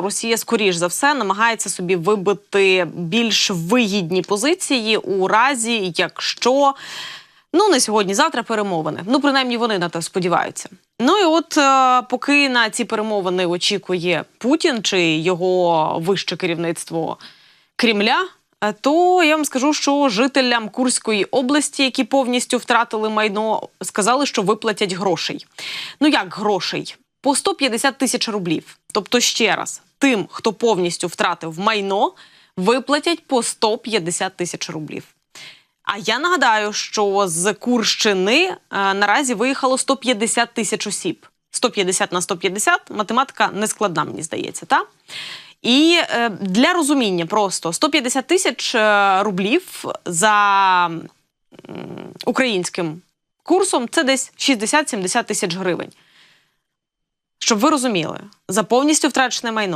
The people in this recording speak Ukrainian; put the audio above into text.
Росія, скоріш за все, намагається собі вибити більш вигідні позиції у разі, якщо ну не сьогодні, завтра перемовини. Ну, принаймні, вони на те сподіваються. Ну і от е, поки на ці перемовини очікує Путін чи його вище керівництво Кремля. е, То я вам скажу, що жителям Курської області, які повністю втратили майно, сказали, що виплатять грошей. Ну як грошей? По 150 тисяч рублів. Тобто, ще раз, тим, хто повністю втратив майно, виплатять по 150 тисяч рублів. А я нагадаю, що з Курщини е, наразі виїхало 150 тисяч осіб. 150 на 150 математика не складна, мені здається, та? І е, для розуміння просто 150 тисяч е, рублів за м, українським курсом це десь 60-70 тисяч гривень. Щоб ви розуміли, за повністю втрачене майно